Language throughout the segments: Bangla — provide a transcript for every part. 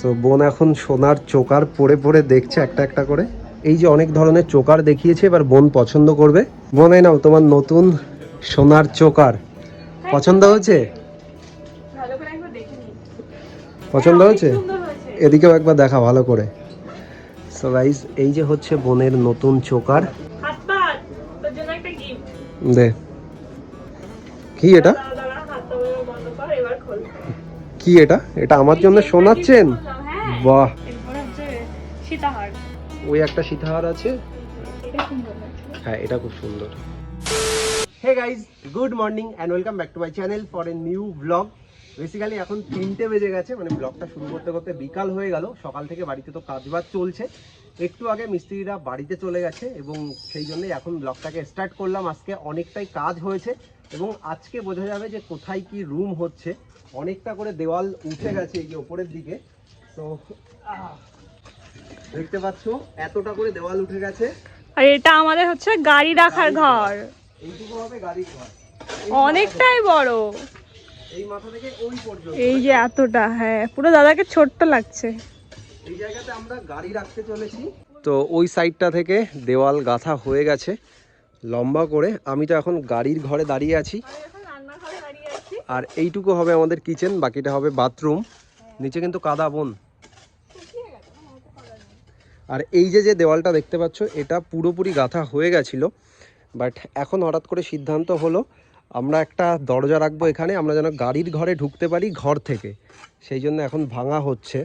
সো বোন এখন সোনার চোকার পরে পরে দেখছে একটা একটা করে। এই যে অনেক ধরনের চোকার দেখিয়েছে এবার বোন পছন্দ করবে। বোন এই নাও তোমার নতুন সোনার চোকার। পছন্দ হয়েছে? পছন্দ হয়েছে? এদিকেও একবার দেখা ভালো করে। সো গাইস এই যে হচ্ছে বোনের নতুন চোকার। দে। কি এটা? কি এটা? এটা আমার জন্য শোনাচ্ছেন? হ্যাঁ বাহ। ওই একটা সীতাহার আছে? হ্যাঁ এটা খুব সুন্দর। Hey guys good morning and welcome back to my channel for a new blog basically এখন তিনটে বেজে গেছে মানে ব্লগটা শুরু করতে করতে বিকাল হয়ে গেল। সকাল থেকে বাড়িতে তো কাজবাজ চলছে। একটু আগে মিস্ত্রিরা বাড়িতে চলে গেছে এবং সেই জন্যই এখন ব্লগটাকে স্টার্ট করলাম। আজকে অনেকটাই কাজ হয়েছে এবং আজকে বোঝা যাবে যে কোথায় কি রুম হচ্ছে। অনেকটা করে দেওয়াল উঠে গেছে এই যে ওপরের দিকে। তো দেখতে পাচ্ছ এতটা করে দেওয়াল উঠে গেছে। আর এটা আমাদের হচ্ছে গাড়ি রাখার ঘর। এইটুকু হবে গাড়ির ঘর। অনেকটাই বড়। এই মাথা থেকে ওই পর্যন্ত। এই যে এতটা হ্যাঁ পুরো দাদাকে ছোট্ট লাগছে। এই জায়গাতে আমরা গাড়ি রাখতে চলেছি। তো ওই সাইডটা থেকে দেওয়াল গাঁথা হয়ে গেছে লম্বা করে। আমি তো এখন গাড়ির ঘরে দাঁড়িয়ে আছি। দাঁড়িয়ে আছি। আর এইটুকু হবে আমাদের কিচেন বাকিটা হবে বাথরুম নিচে কিন্তু কাদা বন। আর এই যে যে দেওয়ালটা দেখতে পাচ্ছ, এটা পুরোপুরি গাঁথা হয়ে গেছিল। বাট এখন হঠাৎ করে সিদ্ধান্ত হলো, আমরা একটা দরজা রাখব এখানে, আমরা যেন গাড়ির ঘরে ঢুকতে পারি ঘর থেকে। সেই জন্য এখন ভাঙা হচ্ছে।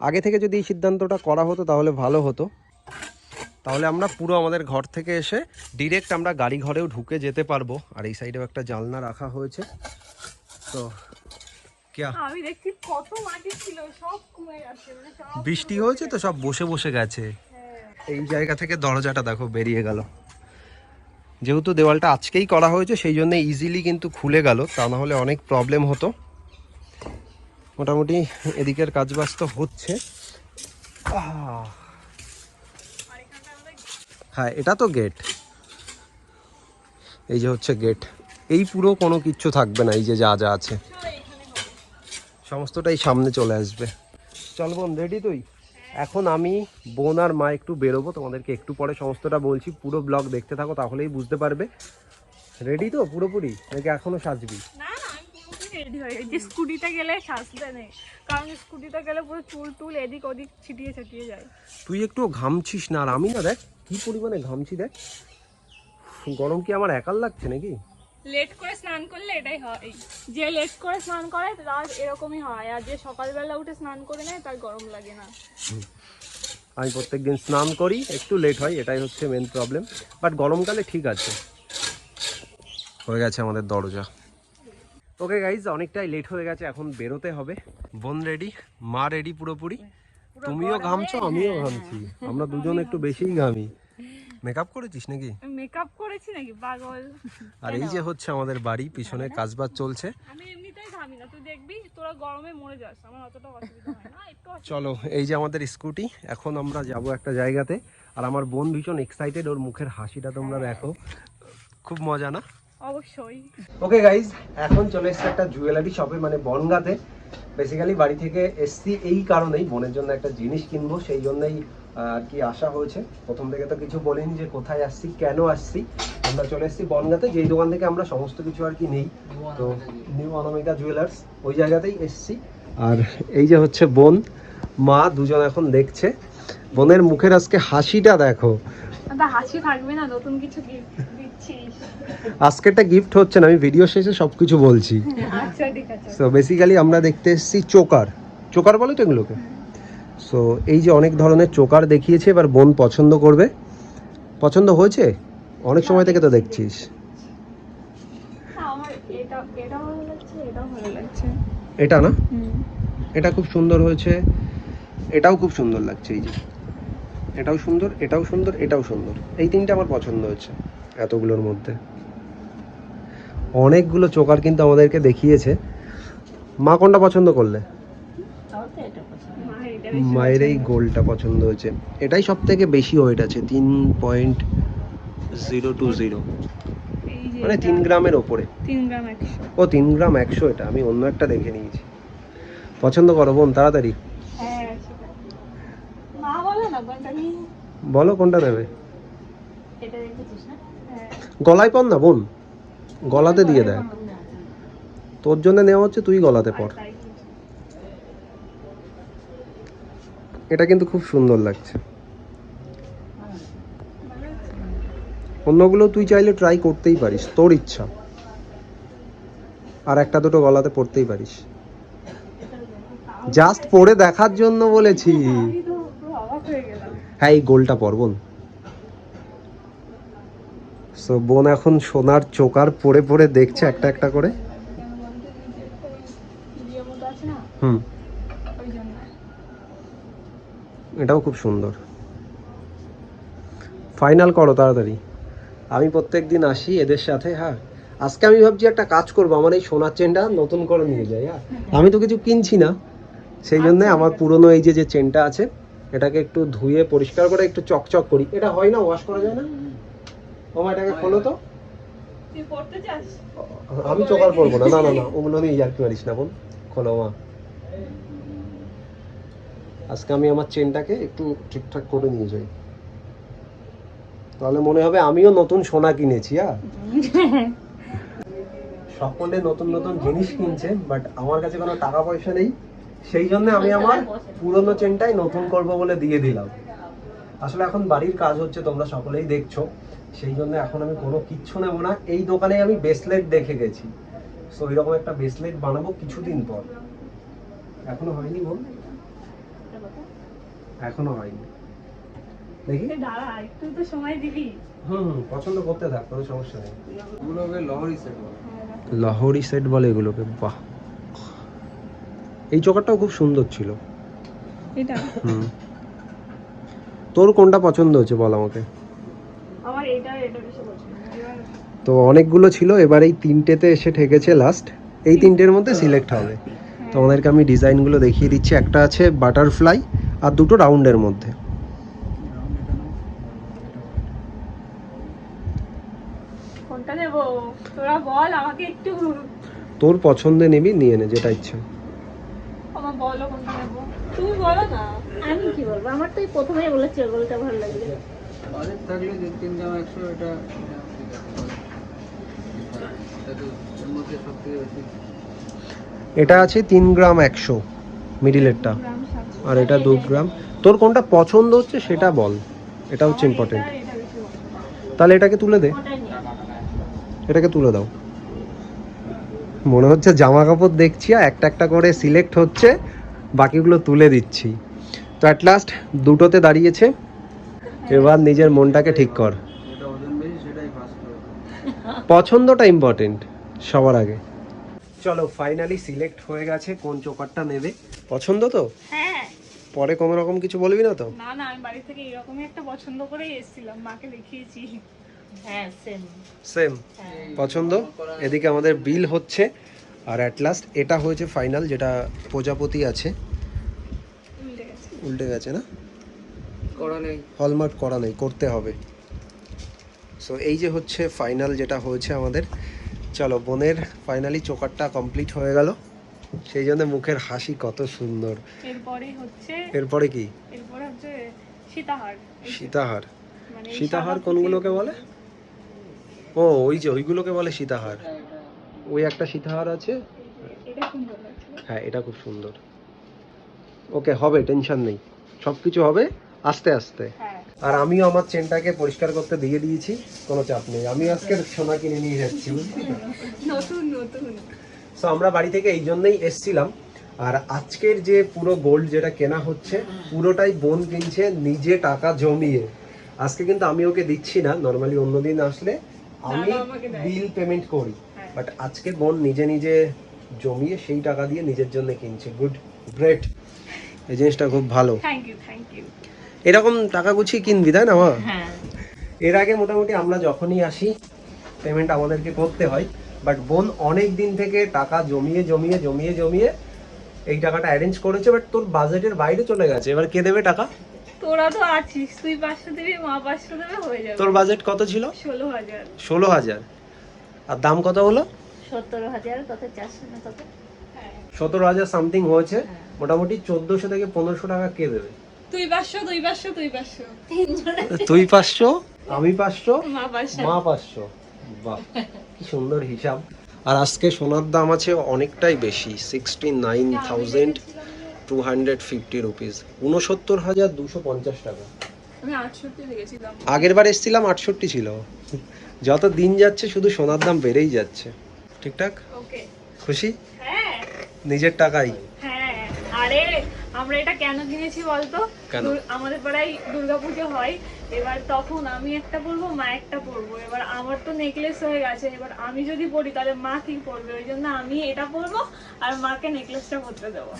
আগে থেকে যদি এই সিদ্ধান্তটা করা হতো, তাহলে ভালো হতো। তাহলে আমরা পুরো আমাদের ঘর থেকে এসে ডিরেক্ট আমরা গাড়ি ঘরেও ঢুকে যেতে পারব। আর এই সাইডেও একটা জানলা রাখা হয়েছে। তো আমি দেখছি কত মাটি ছিল সব কমে গেছে মানে সব বৃষ্টি হয়েছে তো সব বসে বসে গেছে। এই জায়গা থেকে দরজাটা দেখো বেরিয়ে গেল। যেহেতু দেওয়ালটা আজকেই করা হয়েছে সেই জন্য ইজিলি কিন্তু খুলে গেল তা না হলে অনেক প্রবলেম হতো। মোটামুটি এদিকের কাজ কাজবাজ তো হচ্ছে। হ্যাঁ এটা তো গেট এই যে হচ্ছে গেট এই পুরো কোনো কিচ্ছু থাকবে না এই যে যা যা আছে। সমস্তটাই সামনে চলে আসবে। চল বোন রেডি তুই? এখন আমি বোন আর মা একটু বেরোবো তোমাদেরকে একটু পরে সমস্তটা বলছি। পুরো ব্লগ দেখতে থাকো তাহলেই বুঝতে পারবে। রেডি তো পুরোপুরি? নাকি এখনও সাজবি? রেডি হয়ে স্কুটিতে গেলে সাজতে নেই কারণ স্কুটিতে গেলে পুরো চুল টুল এদিক ওদিক ছিটিয়ে ছিটিয়ে যায়। তুই একটু ঘামছিস না আর আমি না দেখ কি পরিমাণে ঘামছি দেখ। গরম কি আমার একার লাগছে নাকি? লেট করে স্নান করলে এটাই হয়। যে লেট করে স্নান করে তার এরকমই হয়। আর যে সকালবেলা উঠে স্নান করে নেয় তার গরম লাগে না। আমি প্রত্যেকদিন স্নান করি একটু লেট হয় এটাই হচ্ছে মেন প্রবলেম বাট গরমকালে ঠিক আছে। হয়ে গেছে আমাদের দরজা। ওকে গাইজ অনেকটাই লেট হয়ে গেছে এখন বেরোতে হবে। বোন রেডি মা রেডি পুরোপুরি। তুমিও ঘামছো আমিও ঘামছি। আমরা দুজন একটু বেশিই ঘামি। মেকআপ করেছিস নাকি? মেকআপ করেছি নাকি? পাগল। আর এই যে হচ্ছে আমাদের বাড়ি পিছনে কাজবাজ চলছে। আমি এমনিতেই ঘামি না। তুই দেখবি তোরা গরমে মরে যাস। আমার অতটা অসুবিধা হয় না। একটু চলো এই যে আমাদের স্কুটি এখন আমরা যাব একটা জায়গাতে। আর আমার বোন ভীষণ এক্সাইটেড ওর মুখের হাসিটা তোমরা দেখো। খুব মজা না? অবশ্যই। ওকে গাইজ এখন চলে এসছে একটা জুয়েলারি শপে মানে বনগাতে। বেসিক্যালি বাড়ি থেকে এসছি এই কারণেই বোনের জন্য একটা জিনিস কিনবো সেই জন্যই আর কি আসা হয়েছে। প্রথম থেকে তো কিছু বলিনি যে কোথায় আসছি কেন আসছি। আমরা চলে এসেছি বনগাতে যেই দোকান থেকে আমরা সমস্ত কিছু আর কি নেই। তো নিউ অনামিকা জুয়েলার্স ওই জায়গাতেই এসছি। আর এই যে হচ্ছে বোন মা দুজন এখন দেখছে। বোনের মুখের আজকে হাসিটা দেখো। হাসি থাকবে না নতুন কিছু গিফট দিচ্ছিস আজকে একটা গিফট হচ্ছে না আমি ভিডিও শেষে সব কিছু বলছি আচ্ছা সো বেসিক্যালি আমরা দেখতে এসেছি চোকার। চোকার বলে তো এগুলোকে? সো এই যে অনেক ধরনের চোকার দেখিয়েছে এবার বোন পছন্দ করবে। পছন্দ হয়েছে? অনেক সময় থেকে তো দেখছিস। এটা না? এটা খুব সুন্দর হয়েছে। এটাও খুব সুন্দর লাগছে এই যে। এটাও সুন্দর এটাও সুন্দর এটাও সুন্দর। এই তিনটে আমার পছন্দ হয়েছে। এতগুলোর মধ্যে। অনেকগুলো চোকার কিন্তু আমাদেরকে দেখিয়েছে। মা কোনটা পছন্দ করলে? মায়ের এই গোলটা পছন্দ হয়েছে। এটাই সব থেকে বেশি ওয়েট আছে তিন পয়েন্ট জিরো টু জিরো মানে তিন গ্রামের ওপরে। ও তিন গ্রাম একশো এটা আমি অন্য একটা দেখে নিয়েছি। পছন্দ করো বোন তাড়াতাড়ি। হ্যাঁ বলো কোনটা নেবে এটা দেখেছিস না হ্যাঁ গলায় পর না বোন? গলাতে দিয়ে দেয়। তোর জন্য নেওয়া হচ্ছে তুই গলাতে পর। এটা কিন্তু খুব সুন্দর লাগছে। অন্যগুলো তুই চাইলে ট্রাই করতেই পারিস তোর ইচ্ছা। আর একটা দুটো গলাতে পড়তেই পারিস। জাস্ট পরে দেখার জন্য বলেছি। হ্যাঁ এই গোলটা পর বোন। সো বোন এখন সোনার চোকার পরে পরে দেখছে একটা একটা করে। হুম। এটাও খুব সুন্দর। ফাইনাল করো তাড়াতাড়ি। আমি প্রত্যেক দিন আসি এদের সাথে হ্যাঁ। আজকে আমি ভাবছি একটা কাজ করব আমার এই সোনার চেনটা নতুন করে নিয়ে যাই হ্যাঁ। আমি তো কিছু কিনছি না। সেই জন্য আমার পুরনো এই যে যে চেনটা আছে এটাকে একটু ধুয়ে পরিষ্কার করে একটু চকচক করি। এটা হয় না ওয়াশ করা যায় না? ওমা এটাকে খোলো তো। তুই পড়তে চাস? আমি চোকার পরবো না না না না ওগুলো নিয়ে ইয়ার্কি মারিস না বোন। খোলো মা আজকে আমি আমার চেনটাকে একটু ঠিকঠাক করে নিয়ে যাই। তাহলে মনে হবে আমিও নতুন সোনা কিনেছি হ্যাঁ সকলে নতুন নতুন জিনিস কিনছে বাট আমার কাছে কোনো টাকা পয়সা নেই। সেই জন্য আমি আমার পুরনো চেনটাই নতুন করব বলে দিয়ে দিলাম। আসলে এখন বাড়ির কাজ হচ্ছে তোমরা সকলেই দেখছ। সেই জন্য এখন আমি কোনো কিচ্ছু নেব না। এই দোকানে আমি ব্রেসলেট দেখে গেছি। সো এরকম একটা ব্রেসলেট বানাবো কিছুদিন পর। এখনও হয়নি বল? এখনও হয়নি। দেখি। দাঁড়া একটু তো সময় দিবি। হুম হুম পছন্দ করতে থাক কোনো সমস্যা নেই। ওগুলোকে লহরি সেট বলে। লাহোরি সেট বলে এগুলোকে বাহ। এই চোকারটাও খুব সুন্দর ছিল। এটা? হুম। তোর কোনটা পছন্দ হচ্ছে বল আমাকে? আমার এটা এটা বেশি পছন্দ। তো অনেকগুলো ছিল এবার এই তিনটেতে এসে ঠেকেছে লাস্ট এই তিনটের মধ্যে সিলেক্ট হবে। তো তোমাদেরকে আমি ডিজাইনগুলো দেখিয়ে দিচ্ছি। একটা আছে বাটারফ্লাই আর দুটো রাউন্ডের মধ্যে। তোরা পছন্দে নিবি নিয়ে নে যেটা ইচ্ছা। বলো কোনটা নেব? তুমি বলো না। আমি কি বলব? আমার তো এই প্রথমেই বলেছি ওগুলোটা ভালো লাগবে। বাজেট থাকলে দু তিন গ্রাম একশো এটা এটা আছে তিন গ্রাম একশো মিডিলেরটা আর এটা দু গ্রাম। তোর কোনটা পছন্দ হচ্ছে সেটা বল। এটা হচ্ছে ইম্পর্টেন্ট। তাহলে এটাকে তুলে দে। এটাকে তুলে দাও। মনে হচ্ছে জামা কাপড় দেখছি আর একটা একটা করে সিলেক্ট হচ্ছে বাকিগুলো তুলে দিচ্ছি। তো অ্যাট লাস্ট দুটোতে দাঁড়িয়েছে। এবার নিজের মনটাকে ঠিক কর। পছন্দটা ইম্পর্টেন্ট সবার আগে। চলো ফাইনালি সিলেক্ট হয়ে গেছে কোন চোকারটা নেবে। পছন্দ তো? হ্যাঁ। পরে কোনো রকম কিছু বলবি না তো? না না আমি বাড়ি থেকে এরকমই একটা পছন্দ করেই এসেছিলাম মাকে দেখিয়েছি। হ্যাঁ সেম সেম হ্যাঁ। পছন্দ? এদিকে আমাদের বিল হচ্ছে আর অ্যাট লাস্ট এটা হয়েছে ফাইনাল যেটা প্রজাপতি আছে। উল্টে গেছে। না? করা নেই। হলমার্ক করা নেই করতে হবে। সো এই যে হচ্ছে ফাইনাল যেটা হয়েছে আমাদের চলো বোনের ফাইনালি চোকারটা কমপ্লিট হয়ে গেল। সেই জন্য মুখের হাসি কত সুন্দর। এরপরে হচ্ছে এরপরে কি? এরপরে হচ্ছে সীতাহার। সীতাহার। মানে সীতাহার কোনগুলোকে বলে? ও ওই যে ওইগুলোকে বলে সীতাহার। ওই একটা সীতাহার আছে? হ্যাঁ এটা খুব সুন্দর। ওকে হবে টেনশন নেই। সব কিছু হবে আস্তে আস্তে। হ্যাঁ। আর আমিও আমার চেনটাকে পরিষ্কার করতে দিয়ে দিয়েছি কোনো চাপ নেই। আমি আজকে সোনা কিনে নিয়ে যাচ্ছি তো? নতুন নতুন। সো আমরা বাড়ি থেকে এই জন্যই এসছিলাম। আর আজকের যে পুরো গোল্ড যেটা কেনা হচ্ছে পুরোটাই বোন কিনছে নিজে টাকা জমিয়ে। আজকে কিন্তু আমি ওকে দিচ্ছি না নর্মালি অন্যদিন আসলে। আমি। বিল পেমেন্ট করি হ্যাঁ। বাট আজকে বোন নিজে নিজে জমিয়ে সেই টাকা দিয়ে নিজের জন্য কিনছে গুড গ্রেট এই জিনিসটা খুব ভালো। থ্যাংক ইউ থ্যাংক ইউ এরকম টাকা গুছিয়ে কিনবি তাই না মা? হ্যাঁ। এর আগে মোটামুটি আমরা যখনই আসি পেমেন্ট আমাদেরকে করতে হয় বাট বোন অনেক দিন থেকে টাকা জমিয়ে জমিয়ে জমিয়ে জমিয়ে এই টাকাটা অ্যারেঞ্জ করেছে বাট তোর বাজেটের বাইরে চলে গেছে। এবার কে দেবে টাকা? তোরা তো আছিস তুই পাঁচশো দিবি মা পাঁচশো দেবে হয়ে যাবে। তোর বাজেট কত ছিল? ষোলো হাজার। ষোলো হাজার। আর দাম কত হলো? সত্তর হাজার কত চারশো না কত হ্যাঁ সতেরো হাজার সামথিং হয়েছে হ্যাঁ। মোটামুটি চোদ্দোশো থেকে পনেরোশো টাকা কে দেবে? তুই পাঁচশো তুই পাঁচশো তুই পাঁচশো। তুই পাঁচশো আমি পাঁচশো মা পাঁচশো। মা পাঁচশো। বাহ কি সুন্দর হিসাব। আর আজকে সোনার দাম আছে অনেকটাই বেশি sixty nine thousand two hundred fifty rupees উনসত্তর হাজার দুশো পঞ্চাশ টাকা। আগের বার এসেছিলাম আটষট্টি ছিল। যত দিন যাচ্ছে শুধু সোনার দাম বেড়েই যাচ্ছে। ঠিকঠাক? খুশি? হ্যাঁ। নিজের টাকাই। হ্যাঁ। আরে আমরা এটা কেন কিনেছি বলতো? আমাদের পাড়ায় দুর্গাপুজো হয়। এবার তখন আমি একটা পরবো মা একটা পরবো। এবার আমার তো নেকলেস হয়ে গেছে এবার আমি যদি পরি তাহলে মা কি পরবে? ওই জন্য আমি এটা পরবো আর মাকে নেকলেসটা পরতে দেবো।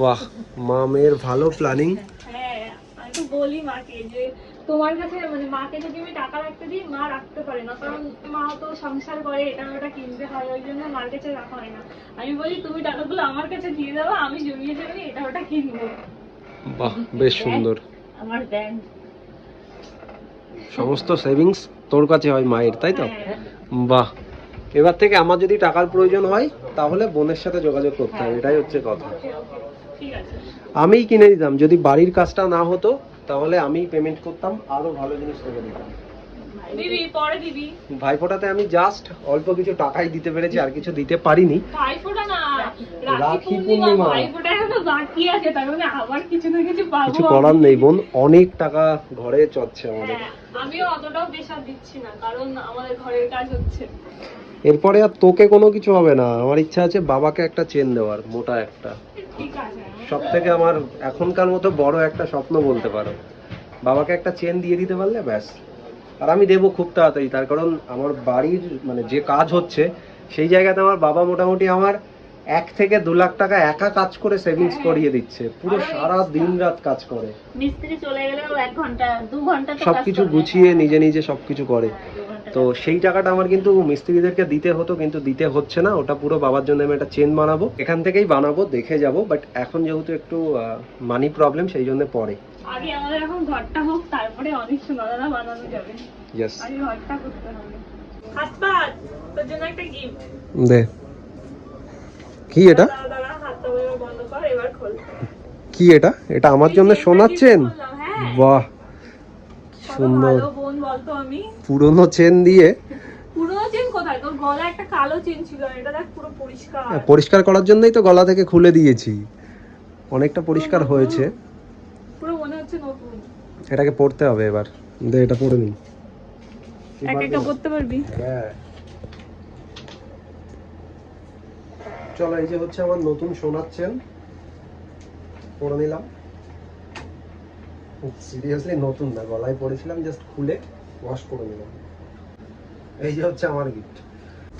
বাহ মা মেয়ের ভালো প্ল্যানিং হ্যাঁ আমি তো বলি মাকে যে তোমার কাছে মানে মাকে যদি আমি টাকা রাখতে দিই মা রাখতে পারে না। কারণ মা তো সংসার করে এটা ওটা কিনতে হয় ওই জন্য মার কাছে রাখা হয় না। আমি বলি তুমি টাকাগুলো আমার কাছে দিয়ে দেবো আমি জমিয়ে জমিয়ে এটা ওটা কিনবো। বাহ বেশ সুন্দর। আমার ব্যাংক সমস্ত সেভিংস তোর কাছে হয় মায়ের, তাই তো। বাহ। এবার থেকে আমার যদি টাকার প্রয়োজন হয়, তাহলে বোনের সাথে যোগাযোগ করতে হবে, এটাই হচ্ছে কথা। আমি আমিই কিনে দিতাম, যদি বাড়ির কাজটা না হতো, তাহলে আমি পেমেন্ট করতাম, আরও ভালো জিনিস করে দিতাম। দিবি পরে দিবি। ভাইফোঁটাতে আমি জাস্ট অল্প কিছু টাকাই দিতে পেরেছি আর কিছু দিতে পারিনি। ভাইফোঁটা না রাখি পূর্ণিমা। ভাইফোঁটা এখনও বাকি আছে তার মানে আবার কিছু না কিছু পাবো কিছু করার নেই বোন। অনেক টাকা ঘরে চচ্ছে আমাদের। হ্যাঁ, আমিও অতটাও প্রেশার দিচ্ছি না কারণ আমাদের ঘরের কাজ হচ্ছে। এরপরে আর তোকে কোনো কিছু হবে না। আমার ইচ্ছা আছে বাবাকে একটা চেন দেওয়ার মোটা একটা। সব থেকে আমার এখনকার মতো বড় একটা স্বপ্ন বলতে পারো। বাবাকে একটা চেন দিয়ে দিতে পারলে ব্যাস। আর আমি দেবো খুব তাড়াতাড়ি তার কারণ আমার বাড়ির মানে যে কাজ হচ্ছে সেই জায়গাতে আমার বাবা মোটামুটি আমার এক থেকে দু লাখ টাকা একা কাজ করে সেভিংস করিয়ে দিচ্ছে। পুরো সারা দিন রাত কাজ করে। মিস্ত্রি চলে গেলেও এক ঘণ্টা দু ঘণ্টা তো সবকিছু গুছিয়ে নিজে নিজে সবকিছু করে। হ্যাঁ, তো সেই টাকাটা আমার কিন্তু মিস্ত্রিদেরকে দিতে হতো কিন্তু দিতে হচ্ছে না। ওটা পুরো বাবার জন্য আমি একটা চেন বানাবো। এখান থেকেই বানাবো দেখে যাব। বাট এখন যেহেতু একটু মানি প্রবলেম সেই জন্য পরে। আগে আমাদের এখন ঘরটা হোক তারপরে অনেক সোনাদানা বানানো যাবে। ইয়েস আগে ঘরটা করতে হবে। তোর জন্য একটা গিফট দে। কি এটা? কি এটা? এটা আমার জন্য gift করলাম, হ্যাঁ। বাহ। সুন্দর। পুরনো চেন দিয়ে। পুরো চেন কোথায়? তোর গলা একটা কালো চেন ছিল এটা দেখ পুরো পরিষ্কার। পরিষ্কার করার জন্যই তো গলা থেকে খুলে দিয়েছি। অনেকটা পরিষ্কার হয়েছে পুরো মনে হচ্ছে নতুন এটাকে পড়তে হবে এবার। দে এটা পড়ে নিন। এক পারবি? হ্যাঁ। চলো এই যে হচ্ছে আমার নতুন চেন পরে নিলাম। সিরিয়াসলি নতুন না গলায় পরেছিলাম জাস্ট খুলে ওয়াশ করে নিলাম। এই যে হচ্ছে আমার গিফট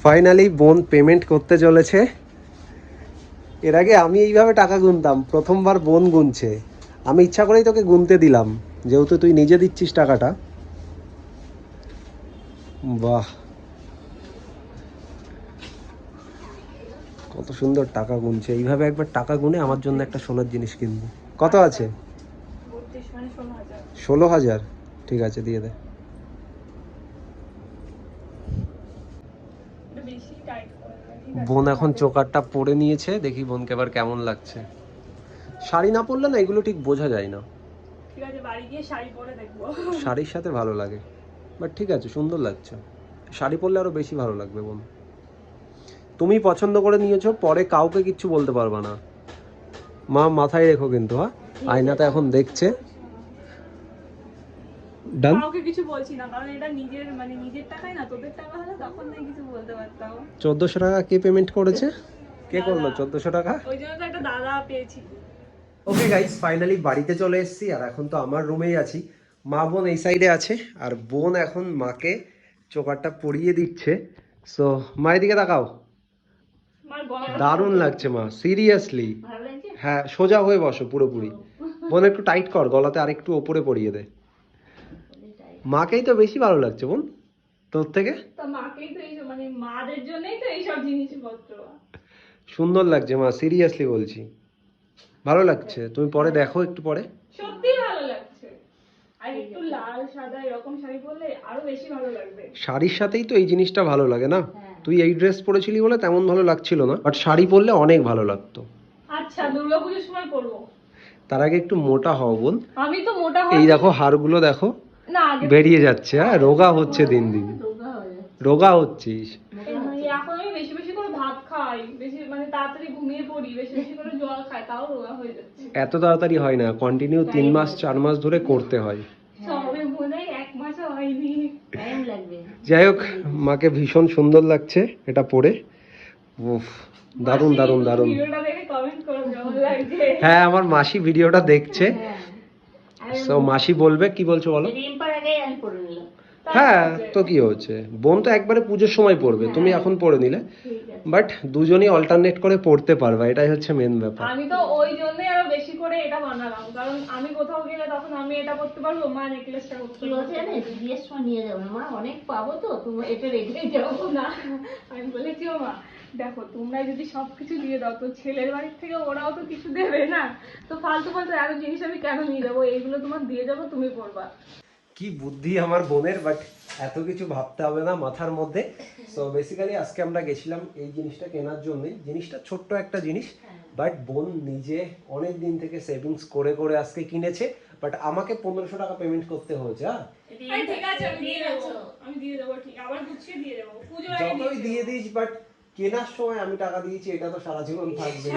ফাইনালি বোন পেমেন্ট করতে চলেছে। এর আগে আমি এইভাবে টাকা গুনতাম প্রথমবার বোন গুনছে। আমি ইচ্ছা করেই তোকে গুনতে দিলাম। যেহেতু তুই নিজে দিচ্ছিস টাকাটা, বাহ। কত সুন্দর টাকা গুনছে। এইভাবে একবার টাকা গুনে আমার জন্য একটা সোনার জিনিস কিনবো। কত আছে? ষোলো হাজার। ঠিক আছে, দিয়ে দে? বোন এখন চোকারটা পরে নিয়েছে, দেখি বোনকে এবার কেমন লাগছে। শাড়ি না পরলে না এগুলো ঠিক বোঝা যায় না। ঠিক আছে বাড়ি গিয়ে শাড়ি পরে দেখব। শাড়ির সাথে ভালো লাগে। বাট ঠিক আছে সুন্দর লাগছে। শাড়ি পরলে আরও বেশি ভালো লাগবে বোন তুমি পছন্দ করে নিয়েছো পরে কাউকে কিচ্ছু বলতে পারবে না। মা মাথায় রেখো কিন্তু হ্যাঁ? আয়নাতে এখন দেখছে। ডান কাউকে কিছু বলছি না কারণ এটা নিজের মানে নিজের টাকাই না তোদের টাকা হলে তখন না কিছু বলতে পারতাম। চোদ্দোশো টাকা কে পেমেন্ট করেছে? কে করল চোদ্দোশো টাকা? ওই জন্য তো একটা দাদা পেয়েছি। ওকে গাইস ফাইনালি বাড়িতে চলে এসেছি আর এখন তো আমার রুমেই আছি। মা বোন এই সাইডে আছে আর বোন এখন মাকে চোকারটা পরিয়ে দিচ্ছে। সো মায়ের দিকে তাকাও। দারুণ লাগছে। মা সিরিয়াসলি হ্যাঁ সোজা হয়ে বসো পুরোপুরি। বোন একটু টাইট কর গলাতে আর একটু ওপরে পরিয়ে দে। মাকেই তো বেশি ভালো লাগছে বোন তোর থেকে? মানে সুন্দর লাগছে মা সিরিয়াসলি বলছি। ভালো লাগছে। তুমি পরে দেখো একটু পরে। সত্যি ভালো লাগছে। আর একটু লাল সাদা এরকম শাড়ি পরলে আরও বেশি ভালো লাগবে। শাড়ির সাথেই তো এই জিনিসটা ভালো লাগে না? তুই এই ড্রেস পরেছিলি বলে তেমন ভালো লাগছিল না। বাট শাড়ি পরলে অনেক ভালো লাগতো। আচ্ছা দুর্গাপুজোর সময় পরবো। তার আগে একটু মোটা হও বোন। আমি তো মোটা এই দেখো হাড়গুলো দেখো। না বেরিয়ে যাচ্ছে হ্যাঁ রোগা হচ্ছে দিন দিন। রোগা হচ্ছিস। এখন আমি বেশি বেশি করে ভাত খাই বেশি মানে তাড়াতাড়ি ঘুমিয়ে পড়ি বেশি বেশি করে জল খাই তাও রোগা হয়ে যাচ্ছে। এত তাড়াতাড়ি হয় না কন্টিনিউ তিন মাস চার মাস ধরে করতে হয়। মনে হয় যাই হোক মাকে ভীষণ সুন্দর লাগছে এটা পরে উফ দারুণ দারুণ দারুণ। ভিডিওটা দেখে কমেন্ট করো কেমন লাগছে? হ্যাঁ আমার মাসি ভিডিওটা দেখছে। তো মাসি বলবে কি বলছো বলো? হ্যাঁ তো কি হচ্ছে? বোন তো একবারে পুজোর সময় পড়বে তুমি এখন পড়ে নিলে। বাট দুজনই অল্টারনেট করে পড়তে পারবে এটাই হচ্ছে মেন ব্যাপার। আমি তো ওই জন্যই আরও বেশি করে এটা বানালাম কারণ আমি কোথাও গেলে তখন আমি এটা করতে পারব মা নেকলেসটা করতে কি জানিস? বিয়ের সময় নিয়ে যাব। না মা অনেক পাবো তো তুমি এটা রেখে যাব না। আমি বলেছি ও মা দেখো তোমরা যদি সবকিছু দিয়ে দাও তো ছেলের বাড়ির থেকে ওরাও তো কিছু দেবে না। তো ফালতু ফালতু এত জিনিস আমি কেন নিয়ে যাব? এইগুলো তোমার দিয়ে যাব তুমি করবা কি বুদ্ধি আমার বোনের বাট এত কিছু ভাবতে হবে না মাথার মধ্যে। সো বেসিক্যালি আজকে আমরা গেছিলাম এই জিনিসটা কেনার জন্য। জিনিসটা ছোট্ট একটা জিনিস বাট বোন নিজে অনেক দিন থেকে সেভিংস করে করে আজকে কিনেছে। বাট আমাকে পনেরোশো টাকা পেমেন্ট করতে হয়েছে হ্যাঁ? ঠিক আছে আমি দিয়ে দেবো। আমি দিয়ে দেবো ঠিক। আবার গুছিয়ে দিয়ে দেবো। যতই দিয়ে দিয়ে দিস বাট কেনার সময় আমি টাকা দিয়েছি এটা তো সারা জীবন থাকবে।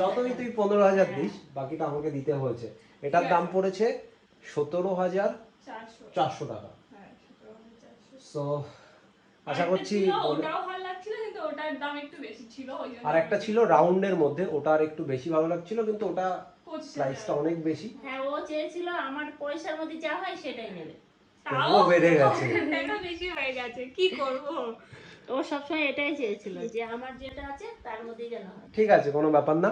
যতই তুই পনেরো হাজার দিস বাকিটা আমাকে দিতে হয়েছে। এটার দাম পড়েছে সতেরো হাজার চারশো। টাকা। হ্যাঁ। সো আশা করছি ছিল, বোনের- ওটাও ভালো লাগছিল কিন্তু ওটার দাম একটু বেশি ছিল ওই জন্য আর একটা ছিল রাউন্ডের মধ্যে ওটা আর একটু বেশি ভালো লাগছিল কিন্তু ওটা প্রাইসটা অনেক বেশি। হ্যাঁ ও চেয়েছিল আমার পয়সার মধ্যে যা হয় সেটাই নেবে। তাও বেড়ে গেছে। বেশি হয়ে গেছে কি করব? ও সবসময় এটাই চেয়েছিল যে আমার যেটা আছে তার মধ্যেই যেন হয়। ঠিক আছে কোনো ব্যাপার না।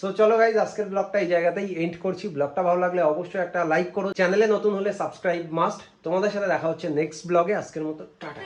সো চলো গাইজ আজকের ব্লগটা এই জায়গাতেই এন্ড করছি। ব্লগটা ভালো লাগলে অবশ্যই একটা লাইক করো। চ্যানেলে নতুন হলে সাবস্ক্রাইব মাস্ট তোমাদের সাথে দেখা হচ্ছে নেক্সট ব্লগে আজকের মতো টাটা।